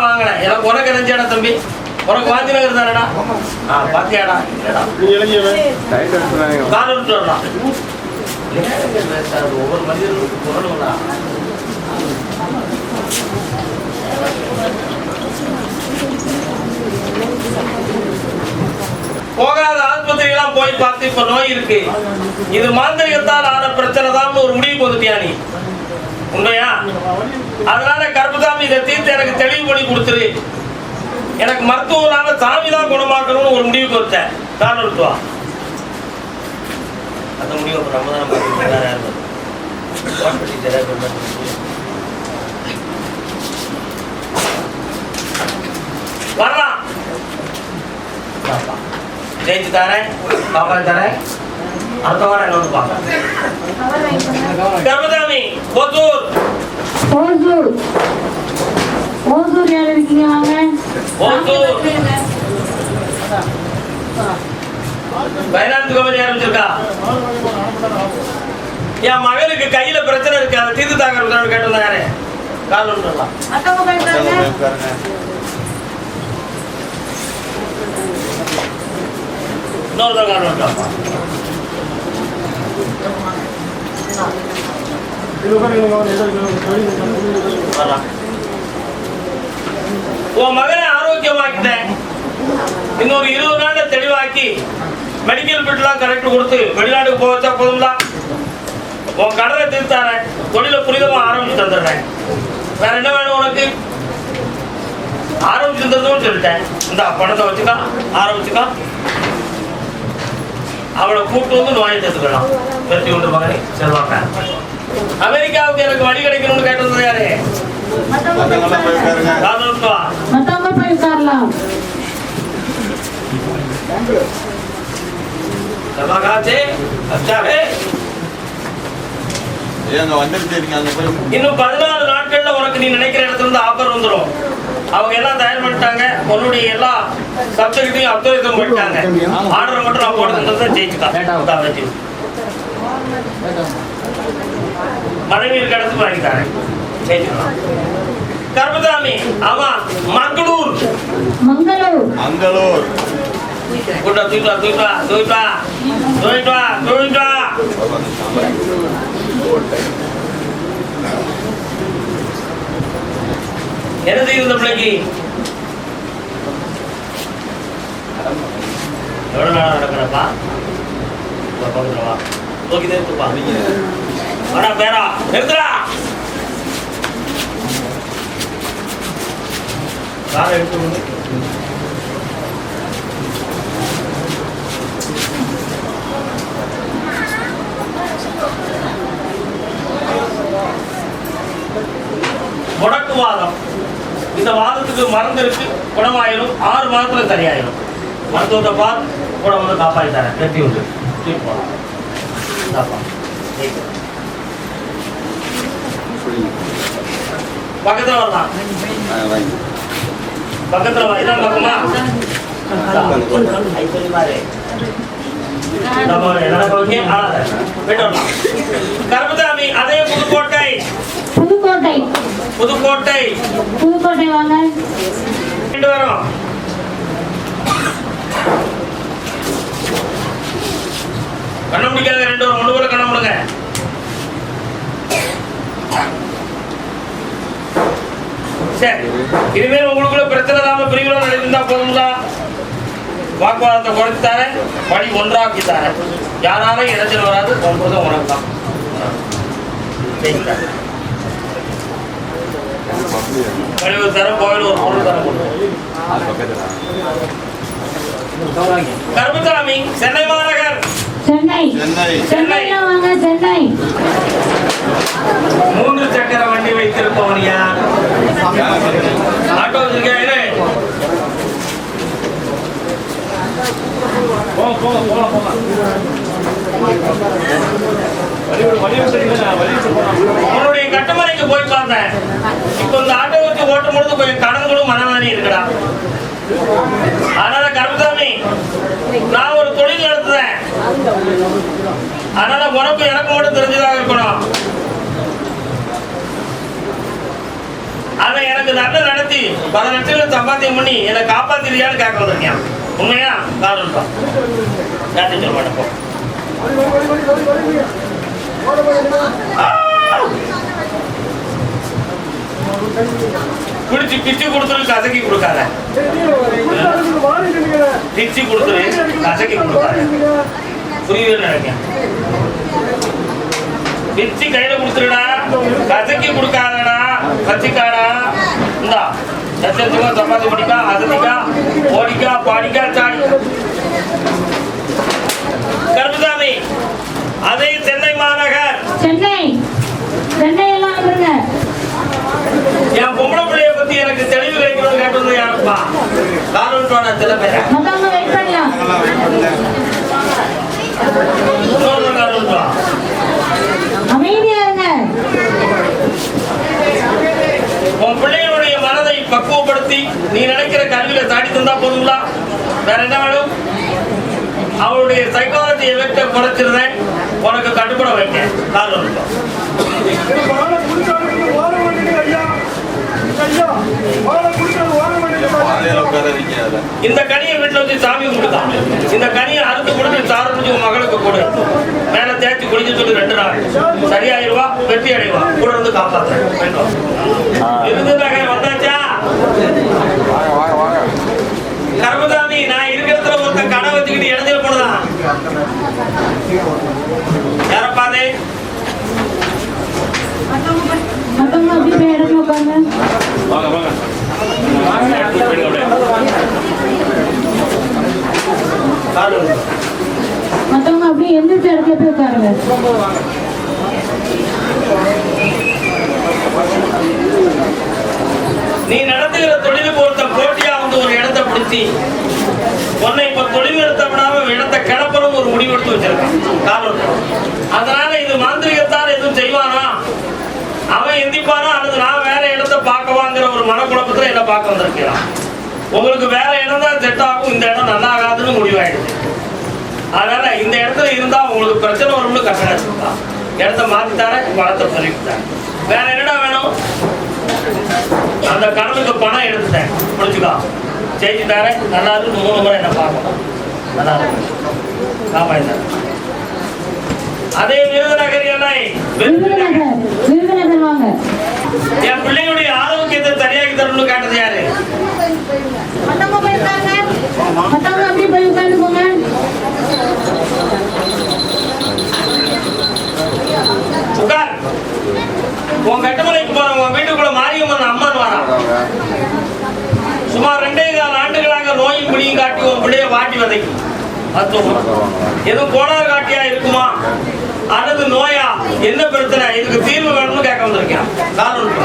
சொன்னா வாங்கினேன். எனக்கு உனக்கு தம்பி? உனக்கு வாந்தி நகர் தானடா? ஆ பாத்தியாடா இல்லடா. கார் எடுத்து வரலாம் ஒவ்வொரு மனிதர்களுக்கும் குரலுங்களா போகாத ஆஸ்பத்திரிலாம் போய் பார்த்து இப்ப நோய் இருக்கு. இது மாந்திரிகத்தால் ஆன பிரச்சனை தான் ஒரு முடிவுக்கு வந்துட்டியா நீ? உண்மையா? அதனால கர்மசாமி இதை தீர்த்து எனக்கு தெளிவு பண்ணி கொடுத்துரு. எனக்கு மருத்துவரான சாமி தான் குணமாக்கணும்னு ஒரு முடிவுக்கு வச்சேன் காரணம் எடுத்துவா. அந்த முடிவு அப்ப நம்ம தான் வரலாம். ஜெயிச்சு தரேன். பாப்பா தரேன். அடுத்த வாரம் என்ன பார்க்கலாம். கர்மசாமி பொத்தூர் ஓசூர். ஓசூர் யார் இருக்கீங்க வாங்க? ஓசூர். பைனான்ஸ் கம்பெனி ஆரம்பிச்சிருக்கா என் மகனுக்கு கையில பிரச்சனை இருக்கு அதை தீர்த்து தாங்க கேட்டிருந்தா யாரு? கால் ஒன்றுலாம் அக்கா உட்காந்துருக்காங்க இன்னொரு கால் உன் மகனை ஆரோக்கியமாக்கிட்டேன் இன்னொரு இருபது நாள்ல தெளிவாக்கி மெடிக்கல் பிட்லாம் கரெக்ட் கொடுத்து வெளிநாட்டுக்கு போக வச்சா போதும்ல உன் கடனை தீர்த்தாரேன் தொழில புரிதமா ஆரம்பிச்சு தந்துடுறேன். வேற என்ன வேணும் உனக்கு? ஆரம்பிச்சு தந்ததும் சொல்லிட்டேன். இந்த பணத்தை வச்சுக்கா ஆரம்பிச்சுக்கா. அவளை கூட்டு வந்து நோயை சேர்த்துக்கலாம் பெருத்தி கொண்டு மகனே செல்வாங்க அமெரிக்காவுக்கு எனக்கு வழி கிடைக்கணும்னு கேட்டிருந்தது யாரு? இன்னும் பதினாலு நாட்கள்ல உனக்கு நீ நினைக்கிற இடத்துல இருந்து ஆஃபர் வந்துடும் அவங்க எல்லாம் தயார் பண்ணிட்டாங்க. உன்னுடைய எல்லா சப்ஜெக்ட்டையும் அப்துரிதம் பண்ணிட்டாங்க ஆர்டர் மட்டும் நான் போட்டு தந்ததை ஜெயிச்சுக்கா மனைவி இருக்க இடத்துக்கு வாங்கி தரேன் ஜெயிச்சுக்கலாம் கர்மதாமி ஆமா மங்களூர். மங்களூர். மங்களூர். கூட்டா தூக்கிட்டா தூக்கிட்டா தூக்கிட்டா தூக்கிட்டா தூக்கிட்டா என்ன செய்யுது பிள்ளைக்கு. எவ்வளவு நாளா நடக்கிறப்பா பக்கத்துல வா. தூக்கி நிறுத்துப்பா வாடா பேரா. நிறுத்துறா காரை எடுத்து விடு. முடக்குவாதம். இந்த வாதத்துக்கு மருந்து இருக்கு குணமாயிரும் ஆறு மாதத்துல சரியாயிரும். மருத்துவத்தை பார்த்து கூட வந்து காப்பாற்றி தரேன் கட்டி உண்டு போலாம் பக்கத்துல வரலாம். பக்கத்துல வா. இதான் பக்கமா? அதே புதுக்கோட்டை. புதுக்கோட்டை. புதுக்கோட்டை. புதுக்கோட்டை வாங்க. ரெண்டு வரும் கண்ண முடிக்காத ரெண்டு வரும் ஒண்ணு கூட கண்ண முடுங்க. சரி இனிமேல் உங்களுக்குள்ள பிரச்சனை இல்லாம பிரிவுல நடந்தா போதுங்களா வாக்குவாதத்தை குறைத்து தரேன் படி ஒன்றாக்கி தரேன் யாராலும் இடைஞ்சல் வராது ஒன்பதும் உனக்கு தான். ஜெயிச்சிட்டாங்க. கழிவு தரம் கோவில் ஒரு பொருள் தரம் கருப்புசாமி சென்னை மாநகர். சென்னை. சென்னை. சென்னை. மூன்று சக்கர வண்டி வைத்திருப்பவன் யார்? ஆட்டோ வச்சிருக்கேன் உன்னுடைய கட்டுமனைக்கு போயிட்டு வந்தேன் இப்போ இந்த ஆட்டோ வச்சு ஓட்டும் பொழுது கொஞ்சம் கடன்களும் மனவேதனை இருக்கடா. அதனால கருப்புசாமி நான் ஒரு தொழில் நடத்துறேன். அதனால உனக்கும் எனக்கு மட்டும் தெரிஞ்சதாக இருக்கணும். அதை எனக்கு நல்ல நடத்தி பல லட்சங்கள் சம்பாத்தியம் பண்ணி என்னை காப்பாத்திரியான்னு கேட்க வந்திருக்கேன் உண்மையா? காரணம் தான் சொல்ல மாட்டேன் குடிச்சு பிச்சு கொடுத்துரு கசக்கி கொடுக்காத. பிச்சு கொடுத்துரு கசக்கி கொடுக்காத. புரியவே நினைக்கிறேன். பிச்சு கையில கொடுத்துருடா கசக்கி கொடுக்காதடா கச்சிக்காடா இந்தா லட்சத்துக்கா சம்பாதி பண்ணிக்கா அசதிக்கா ஓடிக்கா பாடிக்கா சாடி. கருப்புசாமி அதே சென்னை மாநகர். சென்னை. சென்னை எல்லாம் வந்துருங்க என் பொம்பளை பிள்ளைய பத்தி எனக்கு தெளிவு கிடைக்கணும்னு கேட்டது யாருப்பா? காரணம் சில பேரை. உன் பிள்ளைகளுடைய மனதை பக்குவப்படுத்தி நீ நினைக்கிற கல்வியில தாடி தந்தா போதுங்களா? வேற என்ன வேணும்? அவளுடைய சைக்காலஜி எஃபெக்ட குறைச்சிருந்தேன். உனக்கு கட்டுப்பட வைக்க காரணம் இருக்கும். இந்த கனியை வீட்டுல வச்சு சாமி கும்பிட்டுதான் இந்த கனியை அறுத்து கொடுத்து சாறு முடிச்சு உன் மகளுக்கு கொடு. மேல தேய்ச்சி குளிச்சு சொல்லி ரெண்டு நாள். சரியாயிருவா வெற்றி அடைவா கூட இருந்து காப்பாத்துறேன். வந்தாச்சா? கர்மசாமி நான் இருக்கிறதுல ஒருத்த கடை வச்சுக்கிட்டு இடத்துல போனதான் யாரப்பாதே மத்தவங்க அப்படி போய் இடத்துல உட்காருங்க வாங்க அப்படியே எந்திரிச்ச இடத்துல போய் உட்காருங்க நீ நடத்துகிற தொழிலுக்கு பொறுத்த போட்டியா வந்து ஒரு இடத்தை பிடிச்சி உன்னை இப்ப தொழில் எடுத்த விடாம இடத்தை கிளப்பணும் ஒரு முடிவு எடுத்து வச்சிருக்கான் அதனால இது மாந்திரிகத்தால் எதுவும் செய்வானா? அவன் எந்திப்பானா அல்லது நான் வேற இடத்த பார்க்கவாங்கிற ஒரு மனக்குழப்பத்துல என்ன பார்க்க வந்திருக்கிறான். உங்களுக்கு வேற இடம் தான் செட் ஆகும் இந்த இடம் நல்லா ஆகாதுன்னு முடிவாயிடுது. அதனால இந்த இடத்துல இருந்தா உங்களுக்கு பிரச்சனை வரும்னு கட்டணம் எடுத்துட்டான் இடத்த மாத்தி பணத்தை சொல்லிவிட்டேன் வேற என்னடா வேணும்? அந்த கடனுக்கு பணம் எடுத்துட்டேன். புரிஞ்சுக்கோ செய்தி தரேன். நல்லா இருக்கு. மூணு முறை என்ன பார்க்கணும். நல்லா இருக்கு. காப்பாய் அதே விருதுநகர் எல்லை விருதுநகர் விருதுநகர் வாங்க. என் பிள்ளைகளுடைய ஆரோக்கியத்தை சரியாக்கி தரணும்னு கேட்டது யாரு? மத்தவங்க போய் உட்காந்துக்கோங்க உட்கார். உன் கட்டுமலைக்கு போற உன் வீட்டுக்குள்ள மாரியம்மன் அம்மன் வரா. சுமார் ரெண்டே கால ஆண்டுகளாக நோயும் பிடியும் காட்டி உன் பிள்ளைய வாட்டி வதைக்கும். எதுவும் கோளாறு காட்டியா இருக்குமா? அல்லது நோயா என்ன பிரச்சனை? இதுக்கு தீர்வு வேணும்னு கேட்க வந்திருக்கேன். காரணம்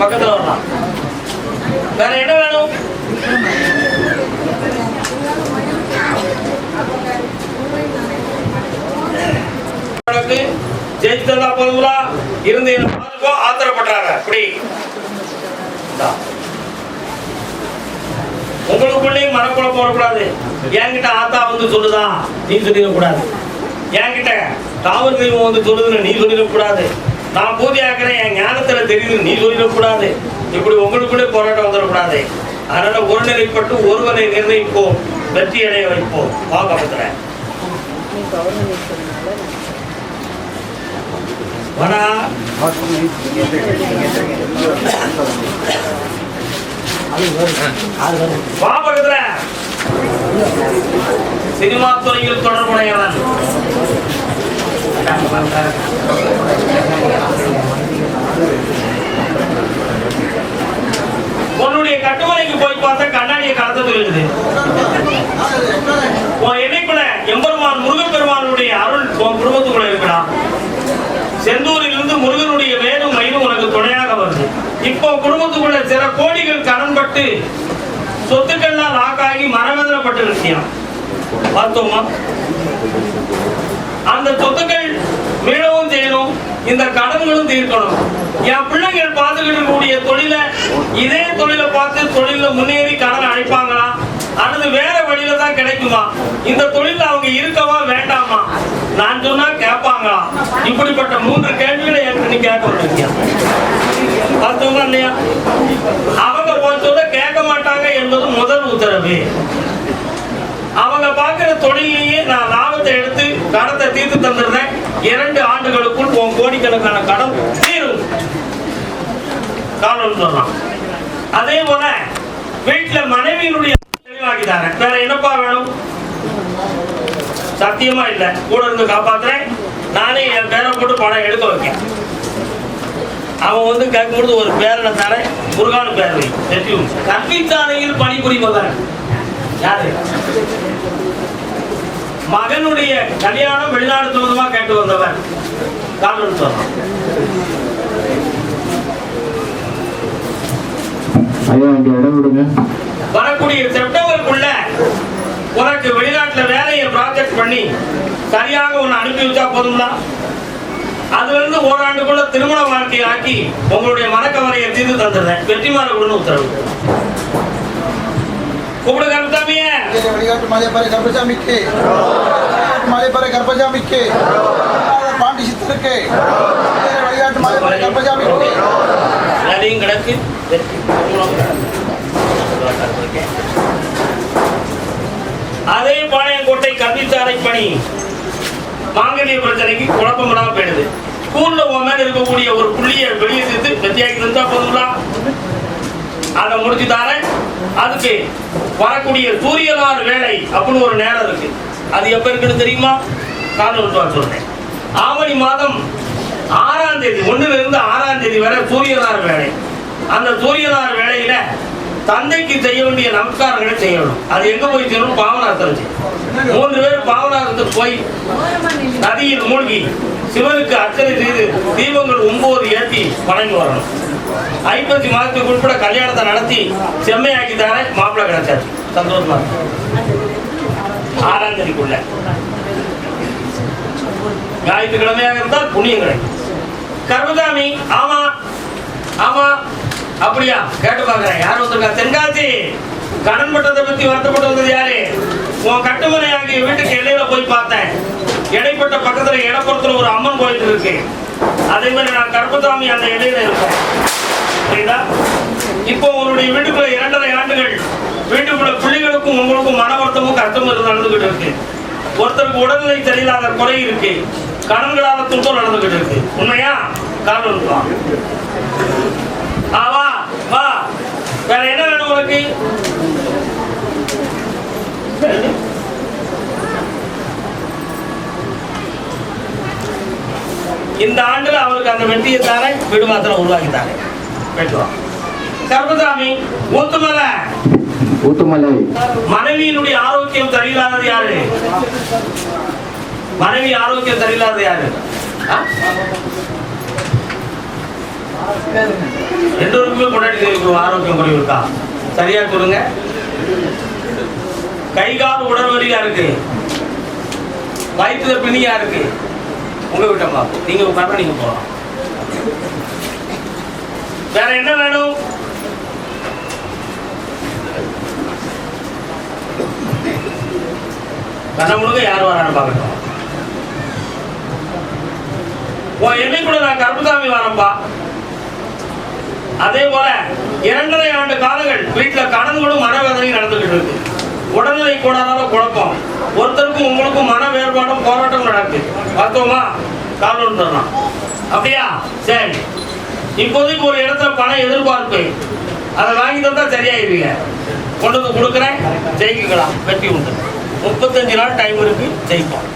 பக்கத்துல வரலாம். வேற என்ன வேணும்? தந்தா போதுங்களா? இருந்து பாத்துக்கோ ஆத்திரப்படுறாங்க அப்படி. உங்களுக்குள்ளேயும் மனக்குழப்பம் வரக்கூடாது. என்கிட்ட ஆத்தா வந்து சொல்லுதா? நீ சொல்லிடக்கூடாது. என்கிட்ட காவல் தெய்வம் வந்து சொல்லுதுன்னு நீ சொல்லிடக்கூடாது. நான் பூஜை ஆக்குறேன் என் ஞானத்துல தெரியுது நீ சொல்லிடக்கூடாது. இப்படி உங்களுக்குள்ளே போராட்டம் வந்துடக்கூடாது. அதனால ஒருநிலைப்பட்டு ஒருவரை நிர்ணயிப்போம் வெற்றி அடைய வைப்போம். வாங்க பத்திர வா சினிமா துறையில் தொடர்புடையவன். உன்னுடைய கட்டுமலைக்கு போய் பார்த்தா கண்ணாடியை கலந்து தெரியுது உன் இணைப்புல எம்பெருமான் முருகப்பெருமானுடைய அருள் உன் குடும்பத்துக்குள்ள இருக்கிறான் செந்தூரிலிருந்து முருகனுடைய வேலும் மயிலும் உனக்கு துணையாக வருது இப்போ குடும்பத்துக்குள்ள சில கோடிகள் கடன்பட்டு சொத்துக்கள்லாம் லாக்காகி மனவேதனைப்பட்டு விஷயம். பார்த்தோமா? அந்த சொத்துக்கள் மீளவும் செய்யணும் இந்த கடன்களும் தீர்க்கணும். என் பிள்ளைகள் பார்த்துக்கிட்டு இருக்கக்கூடிய தொழிலை இதே தொழிலை பார்த்து தொழில முன்னேறி கடன் அழைப்பாங்களா அல்லது வேற வழியில தான் கிடைக்குமா? இந்த தொழில் அவங்க இருக்கவா வேண்டாமா? நான் சொன்னா கேட்பாங்களா? இப்படிப்பட்ட மூன்று கேள்விகளை எனக்கு நீ கேட்க பார்த்தோமா இல்லையா? அவங்க போச்சோட கேட்க மாட்டாங்க என்பது முதல் உத்தரவு அவங்க பார்க்கிற தொழிலையே நான் லாபத்தை எடுத்து கடத்தை தீர்த்து தந்துடுறேன் இரண்டு ஆண்டுகளுக்குள் உன் கோடிக்கணக்கான கடன் தீரும். காரணம் சொல்றான் அதே போல வீட்டுல மனைவியினுடைய தெளிவாக்கி தரேன் வேற என்னப்பா வேணும்? சத்தியமா இல்ல. கூட இருந்து காப்பாத்துறேன். நானே என் பேரை போட்டு பணம் எடுக்க வைக்கேன். அவன் வந்து கேட்கும்போது ஒரு பேரனை தரேன் முருகானு பேர் வை. வெற்றியும் கல்விச்சாலையில் பணிபுரிவதன் யாரு? மகனுடைய கல்யாணம் வெளிநாடு சம்பந்தமா கேட்டு வந்தவன் காரணம் வரக்கூடிய செப்டம்பருக்குள்ள உனக்கு வெளிநாட்டுல வேலையை ப்ராஜெக்ட் பண்ணி சரியாக உன்னை அனுப்பி வச்சா போதும்னா அதுல இருந்து ஓராண்டுக்குள்ள திருமண வாழ்க்கையை ஆக்கி உங்களுடைய மனக்கவலையை தீர்த்து தந்துடுறேன். வெற்றிமாற விடணும் உத்தரவு. கும்பிடு கருத்தாமிய வழிகாட்டு மலை பாறை கர்ப்பசாமிக்கு வழிகாட்டு மலை பாண்டி சித்தருக்கு வழிகாட்டு மலை பாறை கர்ப்பசாமிக்கு வேலையும் கிடக்கு அதே பாளையங்கோட்டை கல்விச்சாலை பணி. மாங்கல்ய பிரச்சனைக்கு குழப்பம் இல்லாம போயிடுது. ஸ்கூல்ல உன் மேல இருக்கக்கூடிய ஒரு புள்ளியை வெளியே சேர்த்து வெற்றியாக்கி இருந்தா போதுங்களா? அதை முடிச்சு தாரேன். அதுக்கு வரக்கூடிய சூரியனார் வேலை அப்படின்னு ஒரு நேரம் இருக்கு. அது எப்ப இருக்குன்னு தெரியுமா? காரணம் சொல்றேன். ஆவணி மாதம் ஆறாம் தேதி ஒண்ணுல இருந்து ஆறாம் தேதி வரை சூரியனார் வேலை. அந்த சூரியனார் வேலையில தந்தைக்கு செய்ய வேண்டிய நமஸ்காரங்களை செய்யணும். அது எங்க போய் செய்யணும் பாவனாசனம் செய்யணும் மூன்று பேர் பாவனாசத்துக்கு போய் நதியில் மூழ்கி சிவனுக்கு அர்ச்சனை செய்து தீபங்கள் ஒன்பது ஏற்றி வணங்கி வரணும். ஐம்பத்தி மாதத்துக்கு உட்பட கல்யாணத்தை நடத்தி செம்மையாக்கி தர மாப்பிள்ளை கிடைச்சாச்சு. சந்தோஷமா ஆறாம் தேதிக்குள்ள. ஞாயிற்றுக்கிழமையாக இருந்தால் புண்ணியம் கிடைக்கும். கர்மதாமி ஆமா ஆமா. அப்படியா? கேட்டு பாக்குறேன் யார் வந்திருக்கா? தென்காசி. கடன் பட்டத்தை பத்தி வருத்தப்பட்டு வந்தது யாரு? உன் கட்டுமனை ஆகிய வீட்டுக்கு எல்லையில போய் பார்த்தேன். இடைப்பட்ட பக்கத்துல இடப்புறத்துல ஒரு அம்மன் கோயில் இருக்கு. அதே மாதிரி நான் கருப்பசாமி அந்த இடையில இருக்கேன். புரியுதா? இப்போ உங்களுடைய வீட்டுக்குள்ள இரண்டரை ஆண்டுகள் வீட்டுக்குள்ள பிள்ளைகளுக்கும் உங்களுக்கும் மன வருத்தமும் கஷ்டமும் இருந்து நடந்துகிட்டு இருக்கு. ஒருத்தருக்கு உடல்நிலை சரியில்லாத குறை இருக்கு. கடன்களால துன்பம் நடந்துகிட்டு இருக்கு. உண்மையா? காரணம் இருக்கா வேற என்ன வேணும் உனக்கு இந்த ஆண்டுல அவருக்கு அந்த வெற்றியை தாரேன் வீடு மாத்திரம் உருவாக்கி தாரேன் வெட்டுவான் கர்மசாமி ஊத்துமலை. ஊத்துமலை. மனைவியினுடைய ஆரோக்கியம் சரியில்லாதது யாரு? மனைவி ஆரோக்கியம் சரியில்லாதது யாரு? ரெண்டு பேருக்குமே கொண்டாடி ஆரோக்கியம் குறைவு இருக்கா? சரியா சொல்லுங்க கை கால் உடல் வலியா இருக்கு வயிற்றுல பிணியா இருக்கு உங்க வீட்டம்மா நீங்க உட்கார நீங்க போகலாம். வேற என்ன வேணும்? கண்ண முழுக்க யார் வரான்னு பார்க்கட்டும். என்னை கூட நான் கருப்புசாமி வரப்பா அதே போல இரண்டரை ஆண்டு காலங்கள் வீட்டில் கடன்களும் மனவேதனையும் நடந்துகிட்டு இருக்கு. உடல்நிலை கூடாதால குழப்பம். ஒருத்தருக்கும் உங்களுக்கும் மன வேறுபாடும் போராட்டம் நடக்குது பார்த்தோமா காரணம் சொல்லலாம் அப்படியா? சரி. இப்போதைக்கு ஒரு இடத்துல பணம் எதிர்பார்ப்பு. அதை வாங்கி தந்தா சரியாயிருவீங்க. கொண்டு வந்து கொடுக்குறேன். ஜெயிக்கலாம் வெற்றி உண்டு. முப்பத்தஞ்சு நாள் டைம் இருக்கு. ஜெயிப்போம்.